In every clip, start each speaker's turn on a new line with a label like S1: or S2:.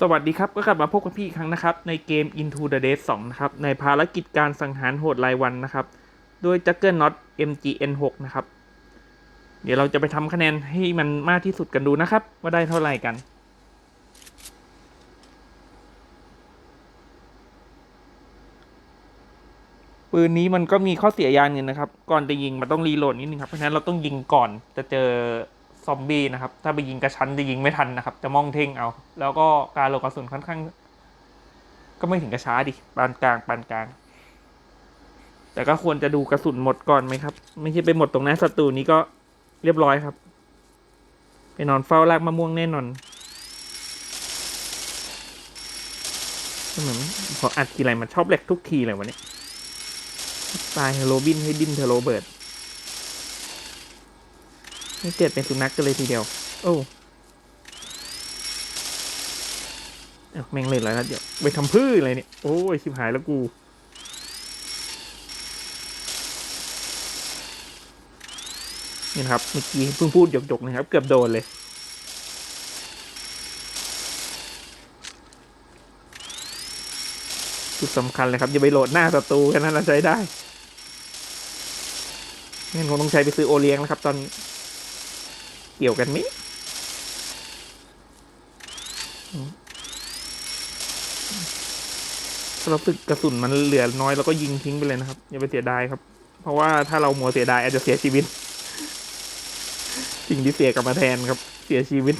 S1: สวัสดีครับ ก็กลับมาพบกับพี่อีกครั้งนะครับ ในเกม Into the Dead 2 นะครับ ในภารกิจการสังหารโหดรายวันนะครับ โดย Juggernaut MGN 6 นะครับ เดี๋ยวเราจะไปทำคะแนนให้มันมากที่สุดกันดูนะครับ ว่าได้เท่าไหร่กัน ปืนนี้มันก็มีข้อเสียอย่างหนึ่งนะครับ ก่อนจะยิงมันต้องรีโหลดนิดนึงครับ เพราะฉะนั้นเราต้องยิงก่อนจะเจอ ซอมบี้นะครับ ถ้าไปยิงกระชั้นจะยิงไม่ทันนะครับ จะมองเท่งเอา แล้วก็การหลดกระสุนค่อนข้าง ก็ไม่ถึงกระช้าดิปานกลางปานกลาง แต่ก็ควรจะดูกระสุนหมดก่อนไหมครับ ไม่ใช่ไปหมดตรงหน้าศัตรูนี้ก็เรียบร้อยครับไปนอนเฝ้ารากมะม่วงแน่นอนเหมือนพออัดทีไรมันชอบแหลกทุกทีเลยวะเนี่ยตายเฮโรบินให้ดิ้นเทโรเบิร์ด นี่เกิดเป็นสุนัขกันเลยทีเดียว โอ้เอ้าแม่งเล่นแล้วนะเดี๋ยวไปทำพื้อะไรเนี่ย โอ้ยชิบหายแล้วกูนี่นครับเมื่อกี้เพิ่งพูดหยกๆนะครับ เกือบโดนเลย จุดสำคัญเลยครับ อย่าไปโหลดหน้าศัตรูแค่นั้นเราใช้ได้งั้นคงต้องใช้ไปซื้อโอเลี้ยงนะครับ ตอนนี้ เกี่ยวกันไหมอืมถ้าเราตึกกระสุนมันเหลือน้อยเราก็ยิงทิ้งไปเลยนะครับ อย่าไปเสียดายครับ เพราะว่าถ้าเรามัวเสียดายอาจจะเสียชีวิต สิ่งที่เสียกลับมาแทนครับ เสียชีวิต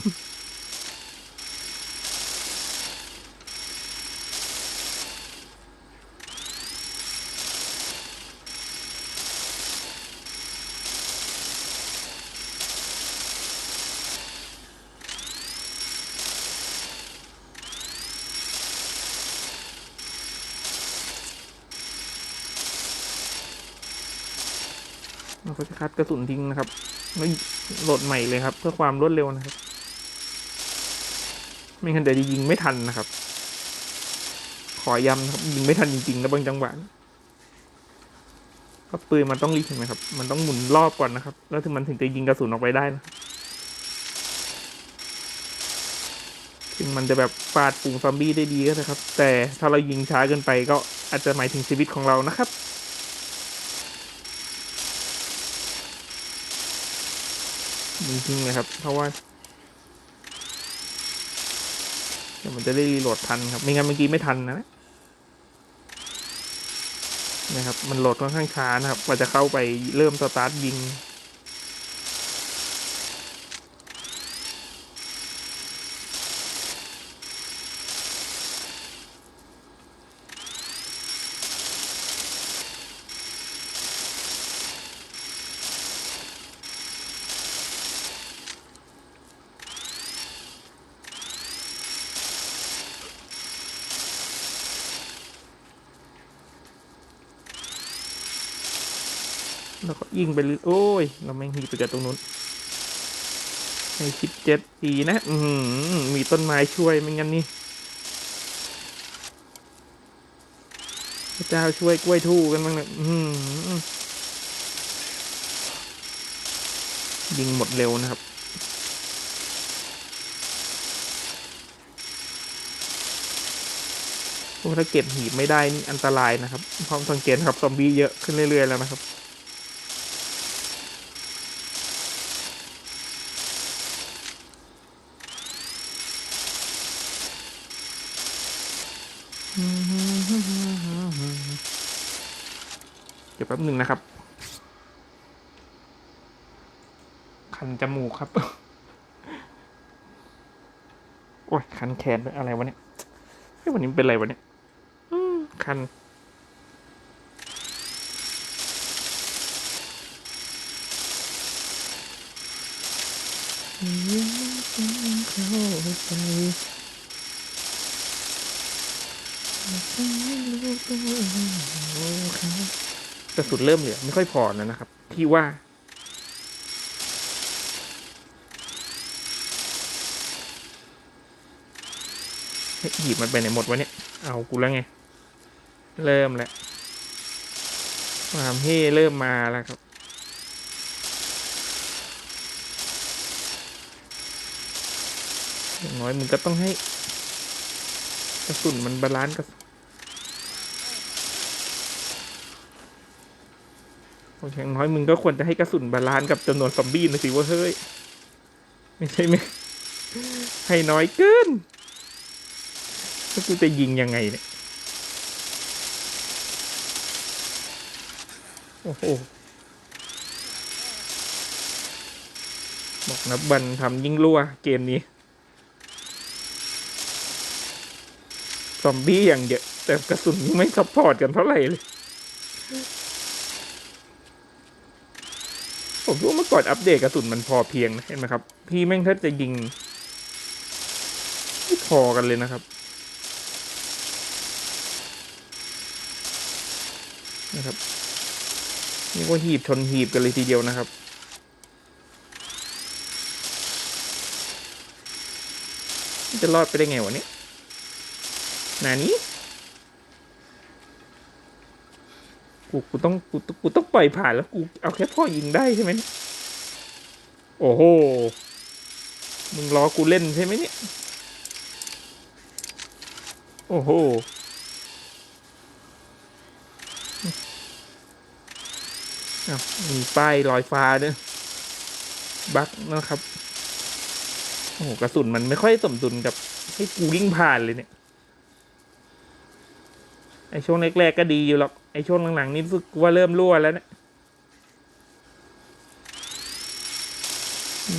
S1: เราก็จะคัดกระสุนทิ้งนะครับแล้วโหลดใหม่เลยครับ เพื่อความรวดเร็วนะครับ ไม่งั้นเดี๋ยวจะยิงไม่ทันนะครับ ขอย้ำนะครับยิงไม่ทันจริงๆนะบางจังหวะเพราะปืนมันต้องรีบเห็นไหมครับ มันต้องหมุนรอบก่อนนะครับ แล้วถึงมันถึงจะยิงกระสุนออกไปได้นะถึงมันจะแบบฟาดฝูงซอมบี้ได้ดีก็นะครับ แต่ถ้าเรายิงช้าเกินไปก็อาจจะหมายถึงชีวิตของเรานะครับ จริงๆเลยครับ เพราะว่าเดี๋ยวมันจะได้รีโหลดทันครับ ไม่งั้นเมื่อกี้ไม่ทันนะนะครับ มันโหลดค่อนข้างช้านะครับกว่าจะเข้าไปเริ่มสตาร์ทยิง แล้วก็ยิงไปเลยโอ้ย เราไม่งหีไปจากตรงนู้นให้คิดเจ็ดปีนะ อืมีต้นไม้ช่วยไม่งั้นนี่พระเจ้าช่วยกล้วยทู่กันบ้างนะอือหือยิงหมดเร็วนะครับถ้าเก็บหีบไม่ได้นี่อันตรายนะครับเพราะสังเกตครับซอมบี้เยอะขึ้นเรื่อยๆแล้วนะครับ เดี๋ยวแป๊บหนึ่งนะครับ คันจมูกครับ โอ้ย คันแขนด้วยอะไรวะเนี่ยเฮ้ยวันนี้มันเป็นอะไรวะเนี่ยอืมคันเข้า ใจกระสุนเริ่มเหลือไม่ค่อยพอแล้วนะครับ ที่ว่า หยิบมันไปไหนหมดวะเนี่ย เอากูแล้วไง เริ่มแล้วความเฮ่เริ่มมาแล้วครับอย่างน้อยมึงก็ต้องให้กระสุนมันบาลานซ์กับโอ้ย อย่างน้อยมึงก็ควรจะให้กระสุนบาลานซ์กับจำนวนซอมบี้นะสิว่าเฮ้ย ไม่ใช่ไหมให้น้อยเกินแล้วกูจะยิงยังไงเนี่ย โอ้โห บอกนับบันทำยิ่งรั่วเกมนี้ ซอมบี้อย่างเยอะ แต่กระสุนไม่ซัพพอร์ตกันเท่าไหร่เลย ผมรู้เมื่อก่อนอัปเดตกระสุนมันพอเพียงนะเห็นไหมครับ พี่แม่งถ้าจะยิงไม่พอกันเลยนะครับนะครับนี่ก็หีบชนหีบกันเลยทีเดียวนะครับจะรอดไปได้ไงวะเนี่ยนานี้ กูกูต้องกูต้องกูต้องปล่อยผ่านแล้วกูเอาแค่พ่อยิงได้ใช่ไหมโอ้โห มึงรอกูเล่นใช่ไหมเนี่ย โอ้โห มีป้ายลอยฟ้าด้วยบั๊กนะครับ โอ้โหกระสุนมันไม่ค่อยสมดุลกับให้กูวิ่งผ่านเลยเนี่ย ไอช่วงแรกๆก็ดีอยู่หรอก ไอช่วงหลังๆนี่รู้สึกว่าเริ่มรั่วแล้วเนี่ย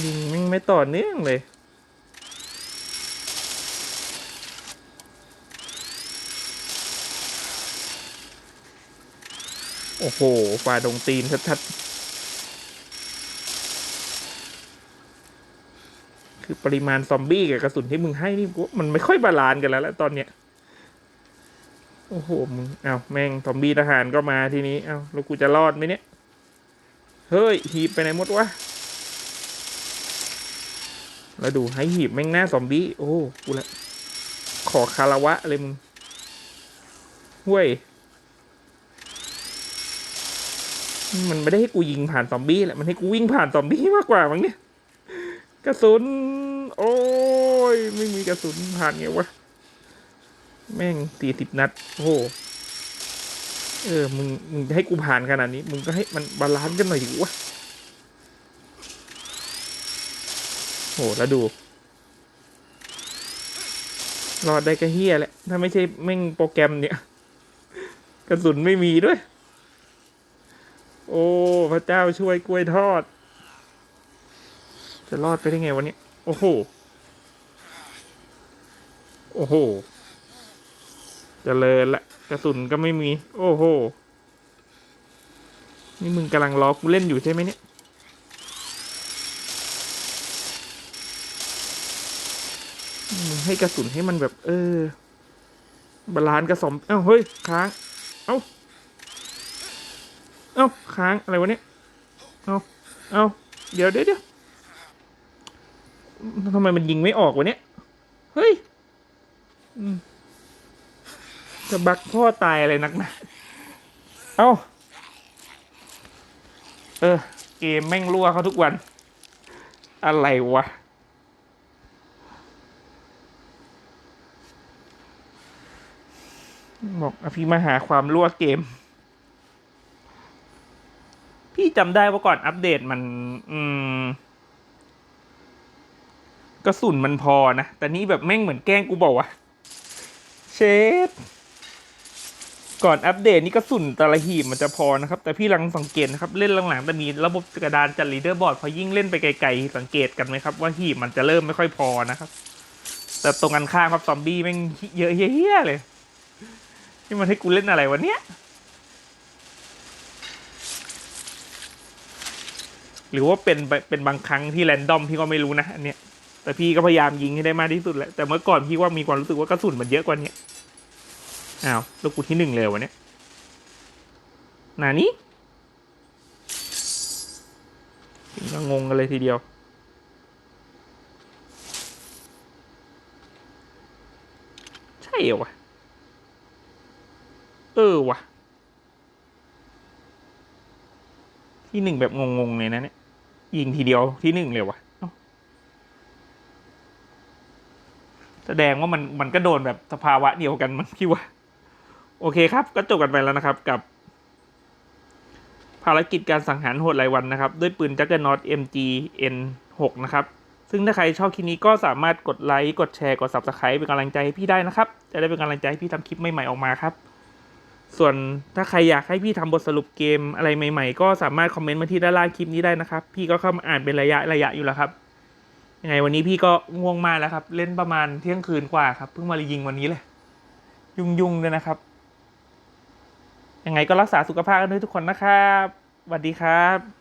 S1: ยิงแม่งไม่ต่อเนื่องเลย โอ้โหฝ่าดงตีนชัดๆ คือปริมาณซอมบี้กับกระสุนที่มึงให้นี่มันไม่ค่อยบาลานซ์กันแล้วแหละตอนเนี้ย โอ้โหมึงเอาแม่งซอมบี้ทหารก็มาทีนี้เอาแล้วกูจะรอดไหมเนี่ย เฮ้ย หีบไปไหนหมดวะ แล้วดูให้หีบแม่งหน้าซอมบี้ โอ้กูละ ขอคารวะเลยมึงห้วยมันไม่ได้ให้กูยิงผ่านซอมบี้แหละ มันให้กูวิ่งผ่านซอมบี้มากกว่ามั้งเนี่ย กระสุน โอ้ย ไม่มีกระสุนผ่านไงวะ แม่งสี่สิบนัด โอ้โหเออ มึง มึงจะให้กูผ่านขนาดนี้ มึงก็ให้มันบาลานซ์กันหน่อยดิวะโห แล้วดู รอดได้ก็เฮียแหละ ถ้าไม่ใช่แม่งโปรแกรมเนี่ย กระสุนไม่มีด้วย โอ้ พระเจ้าช่วยกล้วยทอด จะรอดไปได้ไงวันนี้ โอ้โห โอ้โห เจริญละกระสุนก็ไม่มี โอ้โห นี่มึงกำลังล้อกูเล่นอยู่ใช่ไหมเนี่ย มึงให้กระสุนให้มันแบบ เออบาลานซ์กระสมเอ้าเฮ้ย ค้าง เอ้า เอ้า ค้าง อะไรวะเนี่ย เอ้า เอ้า เดี๋ยวเดี๋ยวเดี๋ยวทำไมมันยิงไม่ออกวะเนี่ย เฮ้ย อืม จะบักพ่อตายอะไรนักหนะเอ้า เออ เกมแม่งรั่วเขาทุกวัน อะไรวะ บอกอภิมหาความรั่วเกม พี่จำได้ว่าก่อนอัปเดตมัน อืมกระสุนมันพอนะ แต่นี่แบบแม่งเหมือนแกล้งกูบอกว่าเชด ก่อนอัปเดตนี่กระสุนแต่ละหีบมันจะพอนะครับ แต่พี่ลังสังเกตนะครับ เล่นหลังๆจะมีระบบกระดานจัดลีดเดอร์บอร์ดพอยิ่งเล่นไปไกลๆสังเกตกันไหมครับ ว่าหีบมันจะเริ่มไม่ค่อยพอนะครับ แต่ตรงกันข้ามครับซอมบี้แม่งเยอะเฮี้ยเลยนี่มันให้กูเล่นอะไรวะเนี้ยหรือว่าเป็นเป็นบางครั้งที่แรนดอมพี่ก็ไม่รู้นะอันเนี้ยแต่พี่ก็พยายามยิงให้ได้มากที่สุดแหละแต่เมื่อก่อนพี่ว่ามีความรู้สึกว่ากระสุนมันเยอะกว่านี้ อ้าวแล้วกูที่หนึ่งเลยวะเนี้ยหนานี้ก็งงกันเลยทีเดียว ใช่เหรอวะ เออวะที่หนึ่งแบบงงๆเลยนะเนี่ยยิงทีเดียวที่หนึ่งเลยวะเอ้าแสดงว่ามันมันก็โดนแบบสภาวะเดียวกันมั้งพี่ว่า โอเคครับ ก็จบกันไปแล้วนะครับกับ ภารกิจการสังหารโหดรายวันนะครับ ด้วยปืนจักรนอต MG N6 นะครับ ซึ่งถ้าใครชอบคลิปนี้ก็สามารถกดไลค์ กดแชร์ กด Subscribe เป็นกำลังใจให้พี่ได้นะครับ จะได้เป็นกำลังใจให้พี่ทำคลิปใหม่ๆออกมาครับ ส่วนถ้าใครอยากให้พี่ทำบทสรุปเกมอะไรใหม่ ๆ ก็สามารถคอมเมนต์มาที่ด้านล่างคลิปนี้ได้นะครับ พี่ก็เข้ามาอ่านเป็นระยะระยะอยู่แล้วครับยังไงวันนี้พี่ก็ง่วงมากแล้วครับ เล่นประมาณเที่ยงคืนกว่าครับ เพิ่งมายิงวันนี้เลย ยุ่งๆเลยนะครับ ยังไงก็รักษาสุขภาพกันด้วยทุกคนนะครับสวัสดีครับ